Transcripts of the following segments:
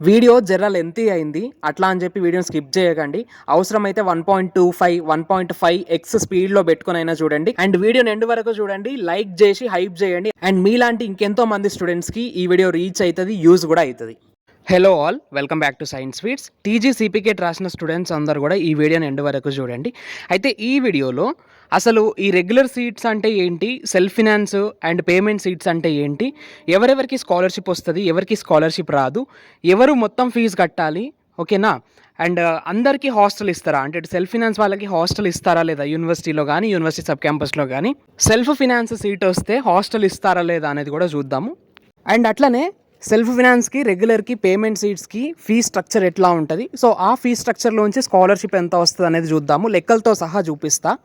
Video జర్ర lengthy అయింది. అట్లా అని చెప్పి వీడియోని స్కిప్ చేయకండి. అవసరమైతే one point two five one point five X స్పీడ్లో పెట్టుకుని అయినా చూడండి. అండ్ వీడియోని ఎండ్ వరకు చూడండి. లైక్ చేసి హైప్ చేయండి. అండ్ మీలాంటి ఇంకెంతో మంది స్టూడెంట్స్కి ఈ వీడియో రీచ్ అవుతుంది యూజ్ కూడా అవుతుంది hello all welcome back to science sweets TG CPGET రాసిన స్టూడెంట్స్ అందరు కూడా ఈ వీడియోని ఎండ్ వరకు చూడండి. అయితే ఈ వీడియోలో అసలు ఈ రెగ్యులర్ సీట్స్ అంటే ఏంటి? Self finance and payment seats అంటే ఏంటి? ఎవరెవరికి స్కాలర్షిప్ వస్తుంది? ఎవరికి స్కాలర్షిప్ రాదు? ఎవరు మొత్తం ఫీజు కట్టాలి? ఓకేనా అండ్ uh, అందరికీ హాస్టల్ ఇస్తారా? అంటే సెల్ఫ్ ఫినాన్స్ వాళ్ళకి హాస్టల్ ఇస్తారా లేదా? యూనివర్సిటీలో కానీ యూనివర్సిటీ సబ్ క్యాంపస్లో కానీ సెల్ఫ్ ఫినాన్స్ సీట్ వస్తే హాస్టల్ ఇస్తారా లేదా అనేది కూడా చూద్దాము. అండ్ అట్లనే సెల్ఫ్ ఫినాన్స్కి రెగ్యులర్కి పేమెంట్ సీట్స్కి ఫీ స్ట్రక్చర్ ఎట్లా ఉంటుంది? సో ఆ ఫీ స్ట్రక్చర్లోంచి స్కాలర్షిప్ ఎంత వస్తుంది అనేది చూద్దాము. లెక్కలతో సహా చూపిస్తా.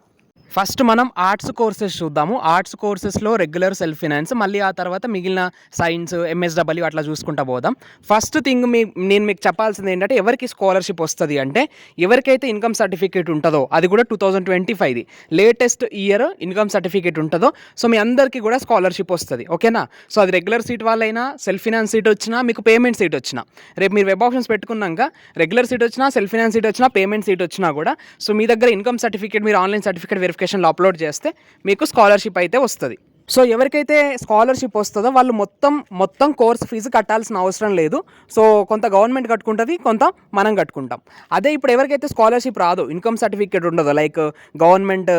ఫస్ట్ మనం ఆర్ట్స్ కోర్సెస్ చూద్దాము. ఆర్ట్స్ కోర్సెస్లో రెగ్యులర్ సెల్ఫ్ ఫినాన్స్ మళ్ళీ ఆ తర్వాత మిగిలిన సైన్స్ ఎంఎస్డబ్ల్యూ అట్లా చూసుకుంటా పోదాం. ఫస్ట్ థింగ్ మీ నేను మీకు చెప్పాల్సింది ఏంటంటే ఎవరికి స్కాలర్షిప్ వస్తుంది అంటే ఎవరికైతే ఇన్కమ్ సర్టిఫికేట్ ఉంటుందో అది కూడా టూ థౌజండ్ ట్వంటీ ఫైవ్ది. లేటెస్ట్ ఇయర్ ఇన్కమ్ సర్టిఫికేట్ ఉంటుందో సో మీ అందరికీ కూడా స్కాలర్షిప్ వస్తుంది ఓకేనా? సో అది రెగ్యులర్ సీట్ వాళ్ళైనా సెల్ఫ్ ఫినాన్స్ సీట్ వచ్చినా మీకు పేమెంట్ సీట్ వచ్చినా. రేపు మీరు వెబ్ ఆప్షన్స్ పెట్టుకున్నాక రెగ్యులర్ సీట్ వచ్చినా సెల్ఫ్ ఫినాన్స్ సీట్ వచ్చినా పేమెంట్ సీట్ వచ్చినా కూడా సో మీ దగ్గర ఇన్కమ్ సర్టిఫికేట్ మీరు ఆన్లైన్ సర్టిఫికేట్ నోటిఫికేషన్లో అప్లోడ్ చేస్తే మీకు స్కాలర్షిప్ అయితే వస్తుంది. సో ఎవరికైతే స్కాలర్షిప్ వస్తుందో వాళ్ళు మొత్తం మొత్తం కోర్స్ ఫీజు కట్టాల్సిన అవసరం లేదు. సో కొంత గవర్నమెంట్ కట్టుకుంటుంది కొంత మనం కట్టుకుంటాం. అదే ఇప్పుడు ఎవరికైతే స్కాలర్షిప్ రాదు ఇన్కమ్ సర్టిఫికేట్ ఉండదు లైక్ గవర్నమెంట్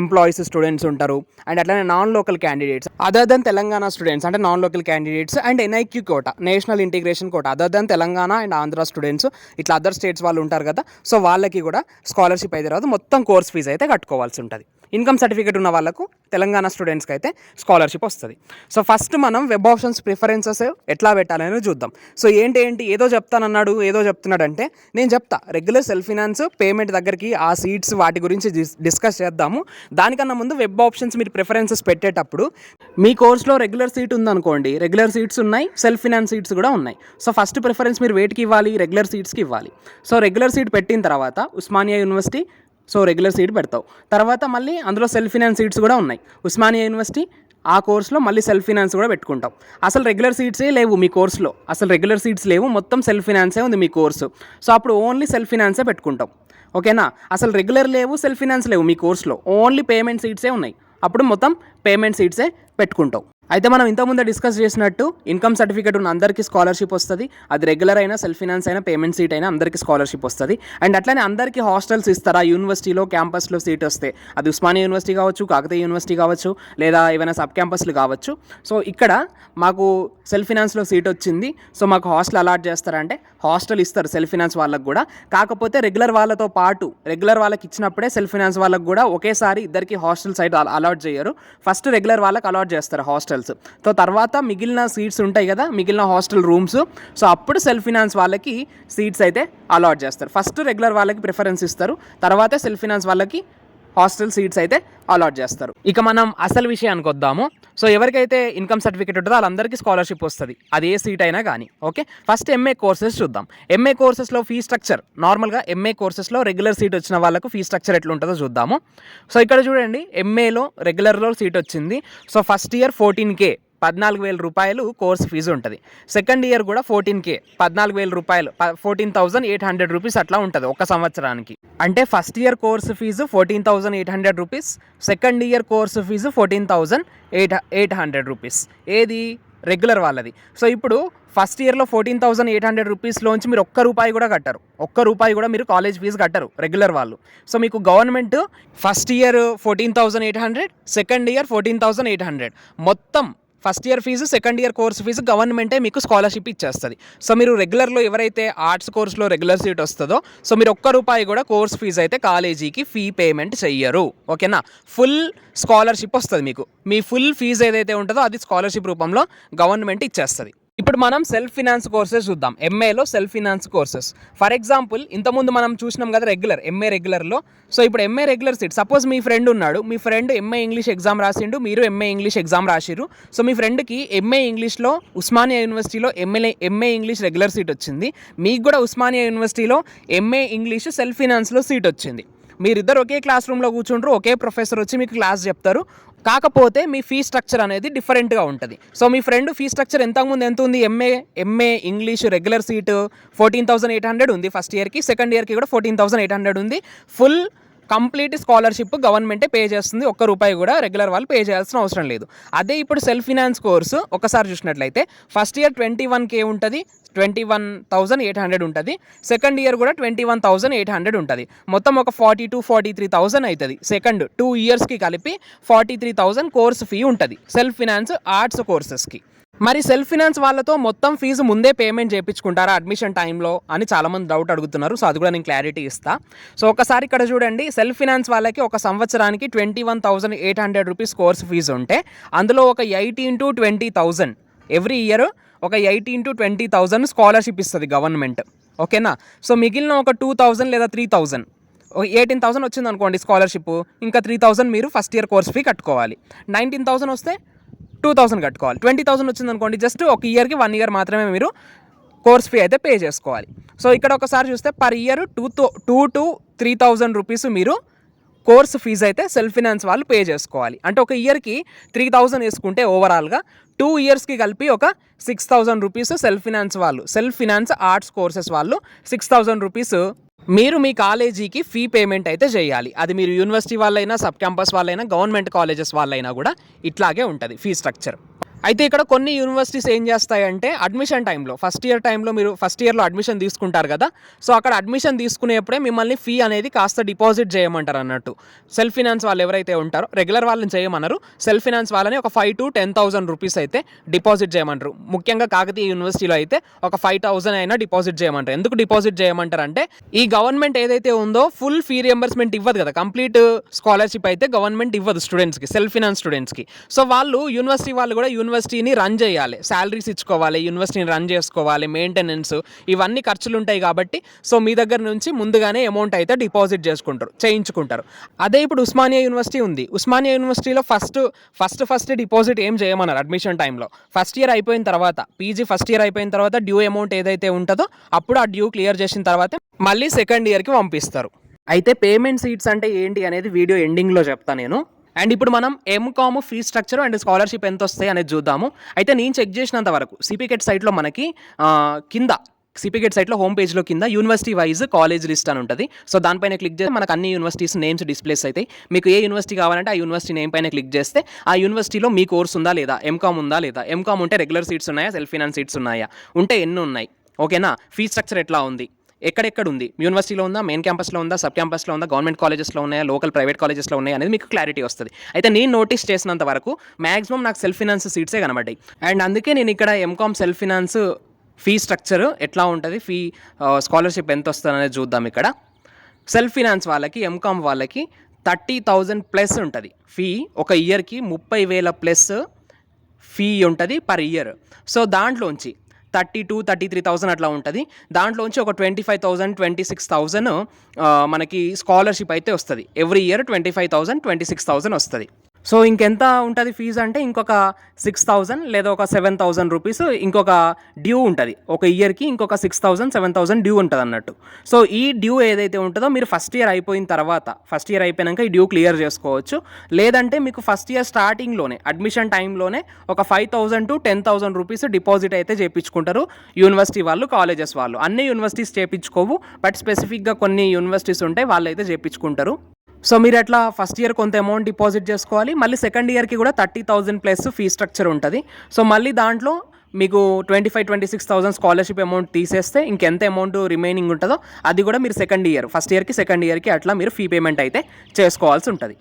ఎంప్లాయీస్ స్టూడెంట్స్ ఉంటారు అండ్ అట్లనే non local candidates other than Telangana students అంటే non local candidates and NIQ quota national integration quota other than Telangana and Andhra students ఇట్లా అదర్ స్టేట్స్ వాళ్ళు ఉంటారు కదా so వాళ్ళకి కూడా స్కాలర్షిప్ అయితే రాదు మొత్తం కోర్స్ ఫీజు అయితే కట్టుకోవాల్సి ఉంటుంది. ఇన్కమ్ సర్టిఫికేట్ ఉన్న వాళ్ళకు తెలంగాణ స్టూడెంట్స్కి అయితే స్కాలర్షిప్ వస్తుంది. సో ఫస్ట్ మనం వెబ్ ఆప్షన్స్ ప్రిఫరెన్సెస్ ఎట్లా పెట్టాలని చూద్దాం. సో ఏంటి ఏంటి ఏదో చెప్తానన్నాడు ఏదో చెప్తున్నాడు అంటే నేను చెప్తా. రెగ్యులర్ సెల్ఫ్ ఫినాన్స్ పేమెంట్ దగ్గరికి ఆ సీట్స్ వాటి గురించి డిస్- డిస్కస్ చేద్దాము. దానికన్నా ముందు వెబ్ ఆప్షన్స్ మీరు ప్రిఫరెన్సెస్ పెట్టేటప్పుడు మీ కోర్స్లో రెగ్యులర్ సీట్ ఉందనుకోండి రెగ్యులర్ సీట్స్ ఉన్నాయి సెల్ఫ్ ఫినాన్స్ సీట్స్ కూడా ఉన్నాయి. సో ఫస్ట్ ప్రిఫరెన్స్ మీరు వేటికి ఇవ్వాలి రెగ్యులర్ సీట్స్కి ఇవ్వాలి. సో రెగ్యులర్ సీట్ పెట్టిన తర్వాత Osmania university so regular seat పెడతావు. తర్వాత మళ్ళీ అందులో సెల్ఫ్ ఫినాన్స్ సీట్స్ కూడా ఉన్నాయి. ఉస్మానియా యూనివర్సిటీ ఆ కోర్సులో మళ్ళీ సెల్ఫ్ ఫినాన్స్ కూడా పెట్టుకుంటాం. అసలు రెగ్యులర్ సీట్సే లేవు మీ కోర్స్లో. అసలు రెగ్యులర్ సీట్స్ లేవు మొత్తం సెల్ఫ్ ఫినాన్సే ఉంది మీ కోర్సు. సో అప్పుడు ఓన్లీ సెల్ఫ్ ఫినాన్సే పెట్టుకుంటాం. ఓకేనా అసలు రెగ్యులర్ లేవు సెల్ఫ్ ఫినాన్స్ లేవు మీ కోర్స్లో. ఓన్లీ పేమెంట్ సీట్సే ఉన్నాయి. అప్పుడు మొత్తం పేమెంట్ సీట్సే పెట్టుకుంటాం. అయితే మనం ఇంతకుముందు డిస్కస్ చేసినట్టు ఇన్కమ్ సర్టిఫికేట్ ఉన్న అందరికీ స్కాలర్షిప్ వస్తుంది. అది రెగ్యులర్ అయినా సెల్ఫ్ ఫినాన్స్ అయినా పేమెంట్ సీట్ అయినా అందరికీ స్కాలర్షిప్ వస్తుంది. అండ్ అట్లనే అందరికీ హాస్టల్స్ ఇస్తారా? యూనివర్సిటీలో క్యాంపస్లో సీట్ వస్తే. అది ఉస్మానియా యూనివర్సిటీ కావచ్చు కాకతీయ యూనివర్సిటీ కావచ్చు లేదా ఏమైనా సబ్ క్యాంపస్లు కావచ్చు. సో ఇక్కడ మాకు సెల్ఫ్ ఫినాన్స్లో సీట్ వచ్చింది. సో మాకు హాస్టల్ అలాట్ చేస్తారంటే హాస్టల్ ఇస్తారు సెల్ఫ్ ఫినాన్స్ వాళ్ళకు కూడా. కాకపోతే రెగ్యులర్ వాళ్ళతో పాటు రెగ్యులర్ వాళ్ళకి ఇచ్చినప్పుడే సెల్ఫ్ ఫినాన్స్ వాళ్ళకి కూడా ఒకేసారి ఇద్దరికి హాస్టల్ సైట్ అలాట్ చేయరు. ఫస్ట్ రెగ్యులర్ వాళ్ళకి అలాట్ చేస్తారు హాస్టల్ హాస్టల్స్. సో తర్వాత మిగిలిన సీట్స్ ఉంటాయి కదా మిగిలిన హాస్టల్ రూమ్స్. సో అప్పుడు సెల్ఫ్ ఫినాన్స్ వాళ్ళకి సీట్స్ అయితే అలాట్ చేస్తారు. ఫస్ట్ రెగ్యులర్ వాళ్ళకి ప్రిఫరెన్స్ ఇస్తారు. తర్వాత సెల్ఫ్ ఫినాన్స్ వాళ్ళకి హాస్టల్ సీట్స్ అయితే అలాట్ చేస్తారు. ఇక మనం అసలు విషయానికి వద్దాము. సో ఎవరికైతే ఇన్కమ్ సర్టిఫికేట్ ఉంటుందో వాళ్ళందరికీ స్కాలర్షిప్ వస్తుంది. అది ఏ సీట్ అయినా కానీ ఓకే? ఫస్ట్ ఎంఏ కోర్సెస్ చూద్దాం. ఎంఏ కోర్సెస్లో ఫీ స్ట్రక్చర్ నార్మల్గా ఎంఏ కోర్సెస్లో రెగ్యులర్ సీట్ వచ్చిన వాళ్ళకు ఫీ స్ట్రక్చర్ ఎట్లా ఉంటుందో చూద్దాము. సో ఇక్కడ చూడండి ఎంఏలో రెగ్యులర్లో సీట్ వచ్చింది. So first year fourteen K పద్నాలుగు వేల రూపాయలు కోర్స్ ఫీజు ఉంటుంది. సెకండ్ ఇయర్ కూడా ఫోర్టీన్ కే పద్నాలుగు వేల రూపాయలు fourteen thousand eight hundred rupees అట్లా ఉంటుంది ఒక సంవత్సరానికి. అంటే first year course fees fourteen thousand eight hundred rupees second year course fees fourteen thousand eight eight hundred rupees ఏది? రెగ్యులర్ వాళ్ళది. సో ఇప్పుడు ఫస్ట్ ఇయర్లో ఫోర్టీన్ థౌసండ్ ఎయిట్ హండ్రెడ్ రూపీస్లోంచి మీరు ఒక్క రూపాయి కూడా కట్టరు. ఒక్క రూపాయి కూడా మీరు కాలేజ్ ఫీజు కట్టరు రెగ్యులర్ వాళ్ళు. సో మీకు government first year fourteen thousand eight hundred second year fourteen thousand eight hundred మొత్తం first year fees second year course fees గవర్నమెంటే మీకు స్కాలర్షిప్ ఇచ్చేస్తుంది. సో మీరు రెగ్యులర్లో ఎవరైతే ఆర్ట్స్ కోర్సులో రెగ్యులర్ సీట్ వస్తుందో సో మీరు ఒక్క రూపాయి కూడా కోర్స్ ఫీజు అయితే కాలేజీకి ఫీ పేమెంట్ చెయ్యరు. ఓకేనా? ఫుల్ స్కాలర్షిప్ వస్తుంది మీకు. మీ ఫుల్ ఫీజు ఏదైతే ఉంటుందో అది స్కాలర్షిప్ రూపంలో గవర్నమెంట్ ఇచ్చేస్తుంది. ఇప్పుడు మనం సెల్ఫ్ ఫినాన్స్ కోర్సెస్ చూద్దాం. ఎంఏలో self finance courses for example ఇంతకుముందు మనం చూసినాం కదా రెగ్యులర్ ఎంఏ రెగ్యులర్లో సో ఇప్పుడు ఎంఏ రెగ్యులర్ సీట్ సపోజ్ మీ ఫ్రెండ్ ఉన్నాడు. మీ ఫ్రెండ్ ఎంఏ ఇంగ్లీష్ ఎగ్జామ్ రాసిండు. మీరు ఎంఏ ఇంగ్లీష్ ఎగ్జామ్ రాసిరు సో మీ ఫ్రెండ్కి ఎంఏ ఇంగ్లీష్లో ఉస్మానియా యూనివర్సిటీలో MA MA English regular seat వచ్చింది. మీకు కూడా ఉస్మానియా యూనివర్సిటీలో ఎంఏ ఇంగ్లీష్ సెల్ఫ్ ఫినాన్స్లో సీట్ వచ్చింది. మీరిద్దరు ఒకే క్లాస్ రూమ్లో కూర్చుంటారు ఒకే ప్రొఫెసర్ వచ్చి మీకు క్లాస్ చెప్తారు. కాకపోతే మీ ఫీ స్ట్రక్చర్ అనేది డిఫరెంట్గా ఉంటుంది. సో మీ ఫ్రెండ్ ఫీ స్ట్రక్చర్ ఎంతకుముందు ఎంత ఉంది? MA MA English regular seat fourteen thousand eight hundred ఉంది ఫస్ట్ ఇయర్కి సెకండ్ ఇయర్కి కూడా ఫోర్టీన్ థౌసండ్ ఎయిట్ హండ్రెడ్ ఉంది. ఫుల్ కంప్లీట్ స్కాలర్షిప్ గవర్నమెంటే పే చేస్తుంది. ఒక్క రూపాయి కూడా రెగ్యులర్ వాళ్ళు పే చేయాల్సిన అవసరం లేదు. అదే ఇప్పుడు సెల్ఫ్ ఫినాన్స్ కోర్సు ఒకసారి చూసినట్లయితే first year twenty one K ఉంటుంది. Twenty one thousand eight hundred ఉంటుంది. సెకండ్ ఇయర్ కూడా twenty one thousand eight hundred ఉంటుంది. మొత్తం ఒక forty to forty three thousand అవుతుంది సెకండ్ టూ ఇయర్స్కి కలిపి forty three thousand course fee ఉంటుంది. సెల్ఫ్ ఫినాన్స్ ఆర్ట్స్ కోర్సెస్కి మరి సెల్ఫ్ ఫినాన్స్ వాళ్ళతో మొత్తం ఫీజు ముందే పేమెంట్ చేయించుకుంటారా అడ్మిషన్ టైంలో అని చాలామంది డౌట్ అడుగుతున్నారు. సో అది కూడా నేను క్లారిటీ ఇస్తా. సో ఒకసారి ఇక్కడ చూడండి. సెల్ఫ్ ఫినాన్స్ వాళ్ళకి ఒక సంవత్సరానికి twenty one thousand eight hundred rupees course fees ఉంటే అందులో ఒక eighteen to twenty thousand every year ఒక eighteen to twenty thousand scholarship ఇస్తుంది గవర్నమెంట్. ఓకేనా? సో మిగిలిన ఒక టూ థౌజండ్ లేదా త్రీ థౌజండ్ ఎయిటీన్ థౌసండ్ వచ్చింది అనుకోండి స్కాలర్షిప్ ఇంకా త్రీ థౌసండ్ మీరు ఫస్ట్ ఇయర్ కోర్స్ ఫీ కట్టుకోవాలి. నైన్టీన్ థౌసండ్ వస్తే టూ థౌసండ్ కట్టుకోవాలి. ట్వంటీ థౌసండ్ వచ్చింది అనుకోండి జస్ట్ ఒక ఇయర్కి వన్ ఇయర్ మాత్రమే మీరు కోర్స్ ఫీ అయితే పే చేసుకోవాలి. సో ఇక్కడ ఒకసారి చూస్తే per year two two to three thousand rupees మీరు కోర్స్ ఫీజు అయితే సెల్ఫ్ ఫినాన్స్ వాళ్ళు పే చేసుకోవాలి. అంటే ఒక ఇయర్కి త్రీ థౌజండ్ వేసుకుంటే ఓవరాల్గా టూ ఇయర్స్కి కలిపి ఒక six thousand rupees self finance వాళ్ళు సెల్ఫ్ ఫినాన్స్ ఆర్ట్స్ కోర్సెస్ వాళ్ళు సిక్స్ థౌజండ్ రూపీస్ మీరు మీ కాలేజీకి ఫీ పేమెంట్ అయితే చేయాలి. అది మీరు యూనివర్సిటీ వాళ్ళైనా సబ్ క్యాంపస్ వాళ్ళైనా గవర్నమెంట్ కాలేజెస్ వాళ్ళైనా కూడా ఇట్లాగే ఉంటుంది ఫీ స్ట్రక్చర్ అయితే ఇక్కడ కొన్ని యూనివర్సిటీస్ ఏం చేస్తాయంటే అడ్మిషన్ టైంలో ఫస్ట్ ఇయర్ టైంలో మీరు ఫస్ట్ ఇయర్లో అడ్మిషన్ తీసుకుంటారు కదా. సో అక్కడ అడ్మిషన్ తీసుకునేప్పుడే మిమ్మల్ని ఫీ అనేది కాస్త డిపాజిట్ చేయమంటారు అన్నట్టు. సెల్ఫ్ ఫినాన్స్ వాళ్ళు ఎవరైతే ఉంటారో రెగ్యులర్ వాళ్ళని చేయమన్నారు సెల్ఫ్ ఫినాన్స్ వాళ్ళని ఒక five to ten thousand rupees అయితే డిపాజిట్ చేయమంటారు. ముఖ్యంగా కాకతీయ యూనివర్సిటీలో అయితే ఒక ఫైవ్ థౌసండ్ అయినా డిపాజిట్ చేయమంటారు. ఎందుకు డిపాజిట్ చేయమంటారు అంటే ఈ గవర్నమెంట్ ఏదైతే ఉందో ఫుల్ ఫీ రియంబర్స్మెంట్ ఇవ్వదు కదా. కంప్లీట్ స్కాలర్షిప్ అయితే గవర్నమెంట్ ఇవ్వదు స్టూడెంట్స్కి సెల్ఫ్ ఫినాన్స్ స్టూడెంట్స్కి సో వాళ్ళు యూనివర్సిటీ వాళ్ళు కూడా యూనివర్సిటీని రన్ చేయాలి. శాలరీస్ ఇచ్చుకోవాలి యూనివర్సిటీని రన్ చేసుకోవాలి మెయింటెనెన్స్ ఇవన్నీ ఖర్చులు ఉంటాయి కాబట్టి సో మీ దగ్గర నుంచి ముందుగానే అమౌంట్ అయితే డిపాజిట్ చేసుకుంటారు చేయించుకుంటారు. అదే ఇప్పుడు ఉస్మానియా యూనివర్సిటీ ఉంది. ఉస్మానియా యూనివర్సిటీలో ఫస్ట్ ఫస్ట్ ఫస్ట్ డిపాజిట్ ఏం చేయమన్నారు అడ్మిషన్ టైంలో ఫస్ట్ ఇయర్ అయిపోయిన తర్వాత పీజీ ఫస్ట్ ఇయర్ అయిపోయిన తర్వాత డ్యూ అమౌంట్ ఏదైతే ఉంటుందో అప్పుడు ఆ డ్యూ క్లియర్ చేసిన తర్వాత మళ్ళీ సెకండ్ ఇయర్కి పంపిస్తారు. అయితే పేమెంట్ సీట్స్ అంటే ఏంటి అనేది వీడియో ఎండింగ్లో చెప్తాను నేను. అండ్ ఇప్పుడు మనం MCom fee structure and scholarship ఎంత వస్తాయి అనేది చూద్దాము. అయితే నేను చెక్ చేసినంత వరకు సిపికెట్ సైట్లో మనకి కింద సిపికెట్ సైట్లో హోమ్ పేజ్లో కింద యూనివర్సిటీ వైజ్ కాలేజ్ లిస్ట్ అని ఉంటుంది. సో దానిపైన క్లిక్ చేస్తే మనకు అన్ని యూనివర్సిటీస్ నేమ్స్ డిస్ప్లేస్ అవుతాయి. మీకు ఏ యూనివర్సిటీ కావాలంటే ఆ యూనివర్సిటీ నేమ్ పైన క్లిక్ చేస్తే ఆ యూనివర్సిటీలో మీ కోర్స్ ఉందా లేదా ఎంకామ్ ఉందా లేదా ఎంకామ్ ఉంటే రెగ్యులర్ సీట్స్ ఉన్నాయా సెల్ఫ్ ఫినాన్స్ సీట్స్ ఉన్నాయా ఉంటే ఎన్ని ఉన్నాయి? ఓకేనా ఫీ స్ట్రక్చర్ ఎట్లా ఉంది? ఎక్కడెక్కడ ఉంది యూనివర్సిటీలో ఉందా? మెయిన్ క్యాంపస్లో ఉందా? సబ్ క్యాంపస్లో ఉందా? గవర్నమెంట్ కాలేజెస్లో ఉన్నాయా? లోకల్ ప్రైవేట్ కాలేజెస్లో ఉన్నాయా? అనేది మీకు క్లారిటీ వస్తుంది. అయితే నేను నోటీస్ చేసినంత వరకు మ్యాక్సిమం నాకు సెల్ఫ్ ఫినాన్స్ సీట్సే కనబడ్డాయి. అండ్ అందుకే నేను ఇక్కడ MCom self finance fee structure ఎట్లా ఉంటుంది? ఫీ స్కాలర్షిప్ ఎంత వస్తుంది అనేది చూద్దాం ఇక్కడ. సెల్ఫ్ ఫినాన్స్ వాళ్ళకి ఎంకామ్ వాళ్ళకి థర్టీ థౌజండ్ ప్లస్ ఉంటుంది. ఫీ ఒక ఇయర్కి ముప్పై వేల ప్లస్ ఫీ ఉంటుంది పర్ ఇయర్. సో దాంట్లోంచి thirty two thirty three thousand అట్లా ఉంటుంది. దాంట్లోంచి ఒక twenty five thousand twenty six thousand మనకి స్కాలర్షిప్ అయితే వస్తుంది. Every year twenty five thousand twenty six thousand వస్తుంది. సో ఇంకెంత ఉంటుంది ఫీజు అంటే ఇంకొక సిక్స్ థౌజండ్ లేదా ఒక సెవెన్ థౌజండ్ రూపీస్ ఇంకొక డ్యూ ఉంటుంది. ఒక ఇయర్కి ఇంకొక six thousand seven thousand due ఉంటుంది అన్నట్టు. సో ఈ డ్యూ ఏదైతే ఉంటుందో మీరు ఫస్ట్ ఇయర్ అయిపోయిన తర్వాత ఫస్ట్ ఇయర్ అయిపోయాక ఈ డ్యూ క్లియర్ చేసుకోవచ్చు. లేదంటే మీకు ఫస్ట్ ఇయర్ స్టార్టింగ్లోనే అడ్మిషన్ టైంలోనే ఒక five thousand to ten thousand rupees deposit అయితే చేయించుకుంటారు యూనివర్సిటీ వాళ్ళు కాలేజెస్ వాళ్ళు. అన్ని యూనివర్సిటీస్ చేయించుకోవు బట్ స్పెసిఫిక్గా కొన్ని యూనివర్సిటీస్ ఉంటాయి వాళ్ళు అయితే చేయించుకుంటారు సో మీరు అట్లా ఫస్ట్ ఇయర్ కొంత అమౌంట్ డిపాజిట్ చేసుకోవాలి మళ్ళీ సెకండ్ ఇయర్కి కూడా thirty thousand plus fee structure ఉంటుంది. సో మళ్ళీ దాంట్లో మీకు twenty five twenty six thousand scholarship amount తీసేస్తే ఇంకెంత అమౌంట్ రిమైనింగ్ ఉంటుందో అది కూడా మీరు సెకండ్ ఇయర్ ఫస్ట్ ఇయర్కి సెకండ్ ఇయర్కి అట్లా మీరు ఫీ పేమెంట్ అయితే చేసుకోవాల్సి ఉంటుంది.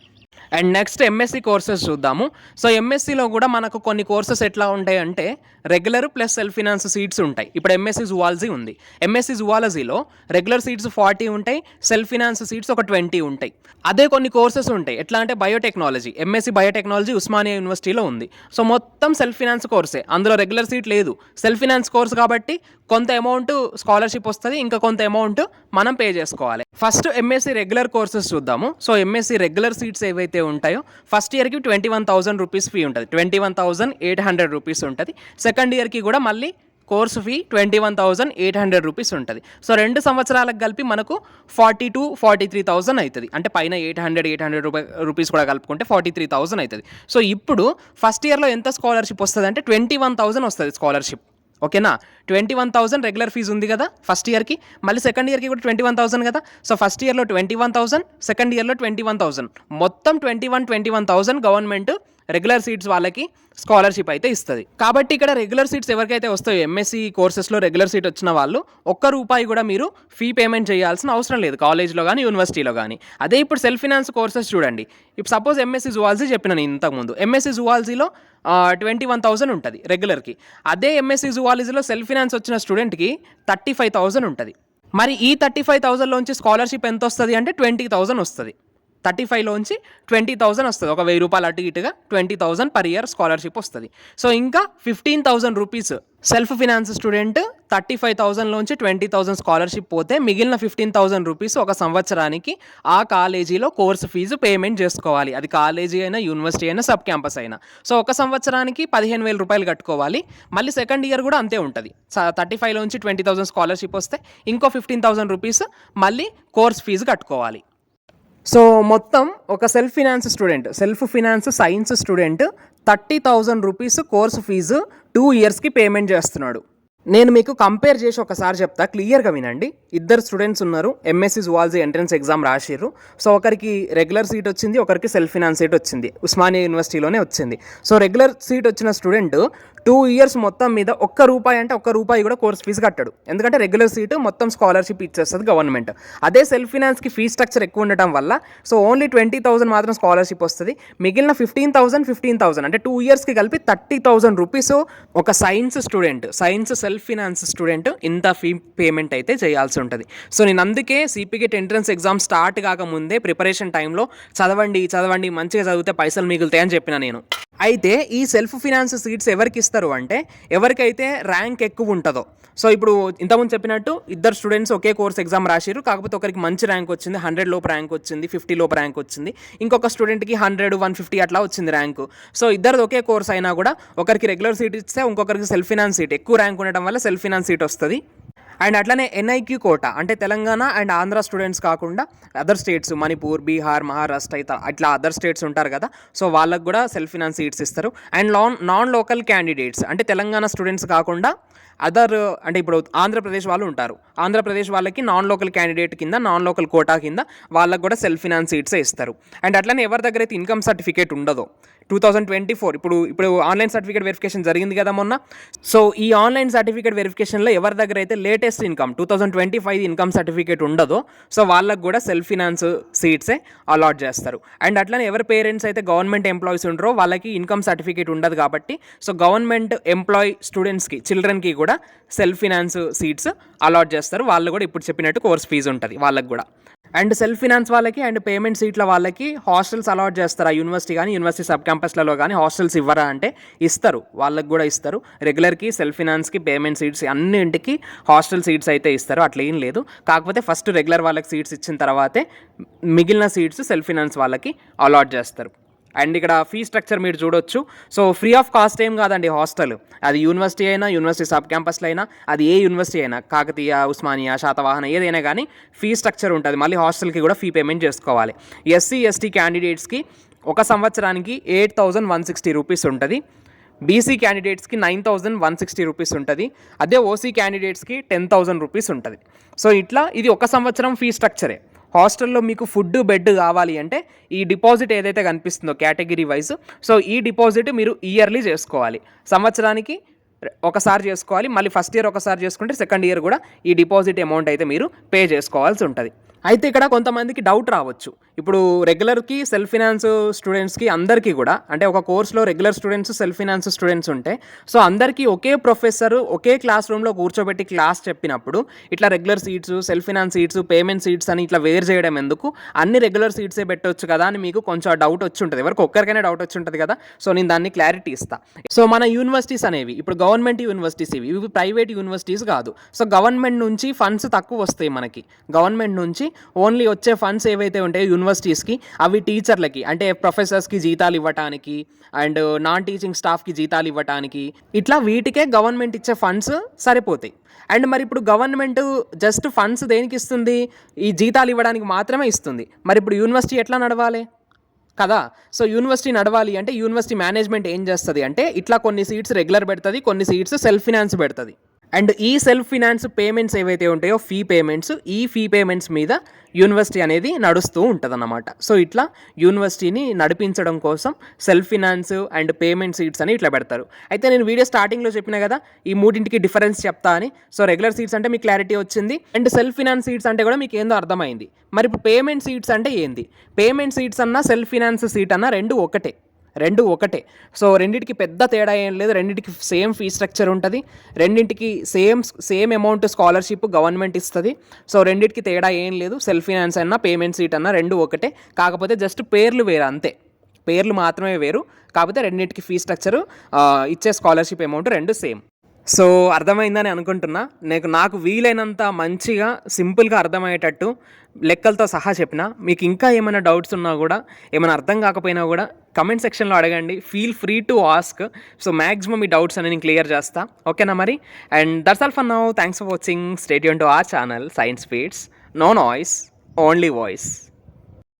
అండ్ నెక్స్ట్ ఎంఎస్సి కోర్సెస్ చూద్దాము. సో ఎంఎస్సిలో కూడా మనకు కొన్ని కోర్సెస్ ఎట్లా ఉంటాయి అంటే regular plus self finance seats ఉంటాయి. ఇప్పుడు ఎంఎస్సి జువాలజీ ఉంది. ఎంఎస్సి జువాలజీలో రెగ్యులర్ సీట్స్ ఫార్టీ ఉంటాయి సెల్ఫ్ ఫినాన్స్ సీట్స్ ఒక ట్వంటీ ఉంటాయి. అదే కొన్ని కోర్సెస్ ఉంటాయి. ఎట్లా అంటే బయోటెక్నాలజీ ఎంఎస్సి బయోటెక్నాలజీ ఉస్మానియా యూనివర్సిటీలో ఉంది. సో మొత్తం సెల్ఫ్ ఫినాన్స్ కోర్సే అందులో రెగ్యులర్ సీట్ లేదు. సెల్ఫ్ ఫినాన్స్ కోర్స్ కాబట్టి కొంత అమౌంట్ స్కాలర్షిప్ వస్తుంది ఇంకా కొంత అమౌంట్ మనం పే చేసుకోవాలి. ఫస్ట్ ఎంఎస్సి రెగ్యులర్ కోర్సెస్ చూద్దాము. సో ఎంఎస్సి రెగ్యులర్ సీట్స్ ఏవైతే ఉంటాయో ఫస్ట్ ఇయర్కి twenty one thousand rupees fee ఉంటుంది. Twenty one thousand eight hundred rupees ఉంటుంది సెకండ్ ఇయర్కి కూడా మళ్ళీ course fee twenty one thousand eight hundred rupees ఉంటుంది. సో రెండు సంవత్సరాలకు కలిపి మనకు forty to forty three thousand అవుతుంది అంటే పైన ఎయిట్ హండ్రెడ్ ఎయిట్ హండ్రెడ్ రూపాయ రూపీస్ కూడా కలుపుకుంటే ఫార్టీ త్రీ థౌసండ్ అవుతుంది సో ఇప్పుడు ఫస్ట్ ఇయర్లో ఎంత స్కాలర్షిప్ వస్తుంది అంటే ట్వంటీ వన్ థౌసండ్ వస్తుంది స్కాలర్షిప్ ఓకేనా? Twenty one thousand regular fees ఉంది కదా ఫస్ట్ ఇయర్కి మళ్ళీ సెకండ్ ఇయర్కి కూడా ట్వంటీ వన్ థౌసండ్ కదా. సో ఫస్ట్ ఇయర్లో ట్వంటీ వన్ థౌసండ్ సెకండ్ ఇయర్లో ట్వంటీ వన్ థౌసండ్. మొత్తం twenty one twenty one thousand government regular seats వాళ్ళకి స్కాలర్షిప్ అయితే ఇస్తుంది. కాబట్టి ఇక్కడ రెగ్యులర్ సీట్స్ ఎవరికైతే వస్తాయో ఎంఎస్సీ కోర్సెస్లో రెగ్యులర్ సీట్ వచ్చిన వాళ్ళు ఒక్క రూపాయి కూడా మీరు ఫీ పేమెంట్ చేయాల్సిన అవసరం లేదు కాలేజ్లో కానీ యూనివర్సిటీలో కానీ అదే ఇప్పుడు సెల్ఫ్ ఫినాన్స్ కోర్సెస్ చూడండి ఇప్పుడు సపోజ్ ఎంఎస్సీ జువాలజీ చెప్పిన నేను ఇంతకుముందు. ఎంఎస్సి జువాలజీలో ట్వంటీ వన్ థౌసండ్ ఉంటుంది రెగ్యులర్కి అదే ఎంఎస్సి జువాలజీలో సెల్ఫ్ ఫినాన్స్ వచ్చిన స్టూడెంట్కి థర్టీ ఫైవ్ థౌసండ్ ఉంటుంది. మరి ఈ థర్టీ ఫైవ్ థౌసండ్లోంచి స్కాలర్షిప్ ఎంత వస్తుంది అంటే ట్వంటీ థౌసండ్ వస్తుంది. థర్టీ ఫైవ్లోంచి ట్వంటీ థౌసండ్ వస్తుంది. ఒక వెయ్యి రూపాయలు అటు ఇటుగా twenty thousand per year scholarship వస్తుంది. సో ఇంకా fifteen thousand rupees self finance student thirty five థౌసండ్లోంచి twenty thousand scholarship పోతే మిగిలిన ఫిఫ్టీన్ థౌసండ్ రూపీస్ ఒక సంవత్సరానికి ఆ కాలేజీలో కోర్సు ఫీజు పేమెంట్ చేసుకోవాలి. అది కాలేజీ అయినా యూనివర్సిటీ అయినా సబ్ క్యాంపస్ అయినా. సో ఒక సంవత్సరానికి పదిహేను వేల రూపాయలు కట్టుకోవాలి. మళ్ళీ సెకండ్ ఇయర్ కూడా అంతే ఉంటుంది. థర్టీ ఫైవ్లోంచి ట్వంటీ థౌసండ్ స్కాలర్షిప్ వస్తే ఇంకో ఫిఫ్టీన్ థౌసండ్ రూపీస్ మళ్ళీ కోర్స్ ఫీజు కట్టుకోవాలి. సో మొత్తం ఒక self finance student self finance science student thirty thousand rupees course fees two ఇయర్స్కి పేమెంట్ చేస్తున్నాడు. నేను మీకు కంపేర్ చేసి ఒకసారి చెప్తా క్లియర్గా వినండి. ఇద్దరు స్టూడెంట్స్ ఉన్నారు ఎంఎస్సి జువాలజీ ఎంట్రన్స్ ఎగ్జామ్ రాసిర్రు. సో ఒకరికి రెగ్యులర్ సీట్ వచ్చింది ఒకరికి సెల్ఫ్ ఫినాన్స్ సీట్ వచ్చింది. ఉస్మానియా యూనివర్సిటీలోనే వచ్చింది. సో రెగ్యులర్ సీట్ వచ్చిన స్టూడెంట్ టూ ఇయర్స్ మొత్తం మీద ఒక్క రూపాయి అంటే ఒక్క రూపాయి కూడా కోర్స్ ఫీజు కట్టాడు. ఎందుకంటే రెగ్యులర్ సీటు మొత్తం స్కాలర్షిప్ ఇచ్చేస్తుంది గవర్నమెంట్ అదే సెల్ఫ్ ఫినాన్స్కి ఫీ స్ట్రక్చర్ ఎక్కువ ఉండటం వల్ల సో ఓన్లీ ట్వంటీ థౌసండ్ మాత్రం స్కాలర్షిప్ వస్తుంది. మిగిలిన ఫిఫ్టీన్ థౌసండ్ ఫిఫ్టీన్ థౌసండ్ అంటే టూ ఇయర్స్కి కలిపి థర్టీ థౌసండ్ రూపీస్ ఒక science student science self finance student ఇంత ఫీ పేమెంట్ అయితే చేయాల్సి ఉంటుంది. సో నేను అందుకే సిపిగెట్ ఎంట్రన్స్ ఎగ్జామ్ స్టార్ట్ కాకముందే ప్రిపరేషన్ టైంలో చదవండి చదవండి మంచిగా చదివితే పైసలు మిగులుతాయని చెప్పిన నేను. అయితే ఈ సెల్ఫ్ ఫినాన్స్ సీట్స్ ఎవరికి ఇస్తారు? అంటే ఎవరికైతే ర్యాంక్ ఎక్కువ ఉంటుందో. సో ఇప్పుడు ఇంతకుముందు చెప్పినట్టు ఇద్దరు స్టూడెంట్స్ ఒకే కోర్స్ ఎగ్జామ్ రాసిరు కాకపోతే ఒకరికి మంచి ర్యాంక్ వచ్చింది హండ్రెడ్ లోపు ర్యాంక్ వచ్చింది ఫిఫ్టీ లోపు ర్యాంక్ వచ్చింది ఇంకొక స్టూడెంట్కి హండ్రెడ్ వన్ ఫిఫ్టీ అట్లా వచ్చింది ర్యాంకు సో ఇద్దరు ఒకే కోర్స్ అయినా కూడా ఒకరికి రెగ్యులర్ సీట్ ఇస్తే ఇంకొకరికి సెల్ఫ్ ఫినాన్స్ సీట్ ఎక్కువ ర్యాంక్ ఉండటం వల్ల సెల్ఫ్ ఫినాన్స్ సీట్ వస్తుంది. అండ్ అట్లనే ఎన్ఐక్యూ కోట అంటే తెలంగాణ అండ్ ఆంధ్ర స్టూడెంట్స్ కాకుండా అదర్ స్టేట్స్ మణిపూర్ బీహార్ మహారాష్ట్ర ఇట్లా అట్లా అదర్ స్టేట్స్ ఉంటారు కదా. సో వాళ్ళకు కూడా సెల్ఫ్ ఫినాన్స్ సీట్స్ ఇస్తారు. And non non local candidates అంటే తెలంగాణ స్టూడెంట్స్ కాకుండా అదర్ అంటే ఇప్పుడు ఆంధ్రప్రదేశ్ వాళ్ళు ఉంటారు. ఆంధ్రప్రదేశ్ వాళ్ళకి నాన్ లోకల్ క్యాండిడేట్ కింద నాన్ లోకల్ కోటా కింద వాళ్ళకి కూడా సెల్ఫ్ ఫినాన్స్ సీట్సే ఇస్తారు. అండ్ అట్లనే ఎవరి దగ్గర అయితే ఇన్కమ్ సర్టిఫికేట్ ఉండదో టూ థౌసండ్ ట్వంటీ ఫోర్ ఇప్పుడు ఇప్పుడు ఆన్లైన్ సర్టిఫికేట్ వెరిఫికేషన్ జరిగింది కదా మొన్న. సో ఈ ఆన్లైన్ సర్టిఫికేట్ వెరిఫికేషన్లో ఎవరి దగ్గర అయితే latest income two thousand twenty five income certificate ఉండదో సో వాళ్ళకు కూడా సెల్ఫ్ ఫినాన్స్ సీట్సే అలాట్ చేస్తారు. అండ్ అట్లనే ఎవరి పేరెంట్స్ అయితే గవర్నమెంట్ ఎంప్లాయీస్ ఉండరో వాళ్ళకి ఇన్కమ్ సర్టిఫికేట్ ఉండదు కాబట్టి సో గవర్నమెంట్ ఎంప్లాయీ స్టూడెంట్స్కి చిల్డ్రన్కి కూడా సెల్ఫ్ ఫినాన్స్ సీట్స్ అలాట్ చేస్తారు. వాళ్ళు కూడా ఇప్పుడు చెప్పినట్టు కోర్స్ ఫీజు ఉంటుంది వాళ్ళకి కూడా. అండ్ సెల్ఫ్ ఫినాన్స్ వాళ్ళకి అండ్ పేమెంట్ సీట్ల వాళ్ళకి హాస్టల్స్ అలాట్ చేస్తారు? ఆ యూనివర్సిటీ కానీ యూనివర్సిటీ సబ్ క్యాంపస్లలో కానీ హాస్టల్స్ ఇవ్వరా అంటే ఇస్తారు. వాళ్ళకి కూడా ఇస్తారు. రెగ్యులర్కి సెల్ఫ్ ఫినాన్స్కి పేమెంట్ సీట్స్ అన్నింటికి హాస్టల్ సీట్స్ అయితే ఇస్తారు. అట్లా ఏం లేదు. కాకపోతే ఫస్ట్ రెగ్యులర్ వాళ్ళకి సీట్స్ ఇచ్చిన తర్వాతే మిగిలిన సీట్స్ సెల్ఫ్ ఫినాన్స్ వాళ్ళకి అలాట్ చేస్తారు. అండ్ ఇక్కడ ఫీ స్ట్రక్చర్ మీరు చూడొచ్చు. సో ఫ్రీ ఆఫ్ కాస్ట్ ఏం కాదండి హాస్టల్. అది యూనివర్సిటీ అయినా యూనివర్సిటీ సబ్ క్యాంపస్లో అయినా అది ఏ యూనివర్సిటీ అయినా కాకతీయ ఉస్మానియా శాతవాహన ఏదైనా కానీ ఫీ స్ట్రక్చర్ ఉంటుంది. మళ్ళీ హాస్టల్కి కూడా ఫీ పేమెంట్ చేసుకోవాలి. ఎస్సీ ఎస్టీ క్యాండిడేట్స్కి ఒక సంవత్సరానికి eight thousand one sixty rupees ఉంటుంది. బీసీ క్యాండిడేట్స్కి nine thousand one sixty rupees ఉంటుంది. అదే ఓసీ క్యాండిడేట్స్కి టెన్ థౌజండ్ రూపీస్ ఉంటుంది. సో ఇట్లా ఇది ఒక సంవత్సరం ఫీ స్ట్రక్చరే. హాస్టల్లో మీకు ఫుడ్ బెడ్ కావాలి అంటే ఈ డిపాజిట్ ఏదైతే కనిపిస్తుందో కేటగిరీ వైజ్ సో ఈ డిపాజిట్ మీరు ఇయర్లీ చేసుకోవాలి. సంవత్సరానికి ఒకసారి చేసుకోవాలి మళ్ళీ ఫస్ట్ ఇయర్ ఒకసారి చేసుకుంటే సెకండ్ ఇయర్ కూడా ఈ డిపాజిట్ అమౌంట్ అయితే మీరు పే చేసుకోవాల్సి ఉంటుంది. అయితే ఇక్కడ కొంతమందికి డౌట్ రావచ్చు. ఇప్పుడు రెగ్యులర్కి సెల్ఫ్ ఫినాన్స్ స్టూడెంట్స్కి అందరికీ కూడా అంటే ఒక కోర్స్లో regular students self finance students ఉంటే సో అందరికీ ఒకే ప్రొఫెసర్ ఒకే క్లాస్ రూమ్లో కూర్చోబెట్టి క్లాస్ చెప్పినప్పుడు ఇట్లా regular seats self finance seats payment seats అని ఇట్లా వేరు చేయడం ఎందుకు? అన్ని రెగ్యులర్ సీట్సే పెట్టవచ్చు కదా అని మీకు కొంచెం డౌట్ వచ్చి ఉంటుంది. ఎవరికి ఒక్కరికైనా డౌట్ వచ్చి ఉంటుంది కదా సో నేను దాన్ని క్లారిటీ ఇస్తా. సో మన యూనివర్సిటీస్ అనేవి ఇప్పుడు గవర్నమెంట్ యూనివర్సిటీస్ ఇవి ఇవి ప్రైవేట్ యూనివర్సిటీస్ కాదు. సో గవర్నమెంట్ నుంచి ఫండ్స్ తక్కువ వస్తాయి మనకి. గవర్నమెంట్ నుంచి ఓన్లీ వచ్చే ఫండ్స్ ఏవైతే ఉంటాయో యూనివర్సిటీస్కి అవి టీచర్లకి అంటే ప్రొఫెసర్స్కి జీతాలు ఇవ్వటానికి అండ్ నాన్ టీచింగ్ స్టాఫ్కి జీతాలు ఇవ్వటానికి ఇట్లా వీటికే గవర్నమెంట్ ఇచ్చే ఫండ్స్ సరిపోతాయి. అండ్ మరి ఇప్పుడు గవర్నమెంట్ జస్ట్ ఫండ్స్ దేనికి ఇస్తుంది? ఈ జీతాలు ఇవ్వడానికి మాత్రమే ఇస్తుంది. మరి ఇప్పుడు యూనివర్సిటీ ఎట్లా నడవాలి? కదా? సో యూనివర్సిటీ నడవాలి అంటే యూనివర్సిటీ మేనేజ్మెంట్ ఏం చేస్తుంది అంటే ఇట్లా కొన్ని సీట్స్ రెగ్యులర్ పెడుతుంది కొన్ని సీట్స్ సెల్ఫ్ ఫినాన్స్ పెడుతుంది. అండ్ ఈ సెల్ఫ్ ఫినాన్స్ పేమెంట్స్ ఏవైతే ఉంటాయో ఫీ పేమెంట్స్ ఈ ఫీ పేమెంట్స్ మీద యూనివర్సిటీ అనేది నడుస్తూ ఉంటుందన్నమాట. సో ఇట్లా యూనివర్సిటీని నడిపించడం కోసం self finance and payment seats అని ఇట్లా పెడతారు. అయితే నేను వీడియో స్టార్టింగ్లో చెప్పిన కదా ఈ మూడింటికి డిఫరెన్స్ చెప్తా అని. సో రెగ్యులర్ సీట్స్ అంటే మీకు క్లారిటీ వచ్చింది. అండ్ సెల్ఫ్ ఫినాన్స్ సీట్స్ అంటే కూడా మీకు ఏందో అర్థమైంది. మరి ఇప్పుడు పేమెంట్ సీట్స్ అంటే ఏంది? పేమెంట్ సీట్స్ అన్న సెల్ఫ్ ఫినాన్స్ సీట్ అన్న రెండు ఒకటే. రెండు ఒకటే. సో రెండింటికి పెద్ద తేడా ఏం లేదు. రెండింటికి సేమ్ ఫీ స్ట్రక్చర్ ఉంటుంది. రెండింటికి same same amount scholarship government ఇస్తుంది. సో రెండింటికి తేడా ఏం లేదు. సెల్ఫ్ ఫినాన్స్ అన్నా పేమెంట్ సీట్ అన్నా రెండు ఒకటే. కాకపోతే జస్ట్ పేర్లు వేరు అంతే. పేర్లు మాత్రమే వేరు. కాకపోతే రెండింటికి ఫీ స్ట్రక్చరు ఇచ్చే స్కాలర్షిప్ అమౌంట్ రెండు సేమ్. సో అర్థమైందని అనుకుంటున్నా. నాకు నాకు వీలైనంత మంచిగా సింపుల్గా అర్థమయ్యేటట్టు లెక్కలతో సహా చెప్పిన. మీకు ఇంకా ఏమైనా డౌట్స్ ఉన్నా కూడా ఏమైనా అర్థం కాకపోయినా కూడా కమెంట్ సెక్షన్లో అడగండి. Feel free to ask. So maximum me doubts అని నేను క్లియర్ చేస్తా. ఓకేనా మరి? And that's all for now. Thanks for watching. Stadium to our channel. Science feeds no noise. Only voice.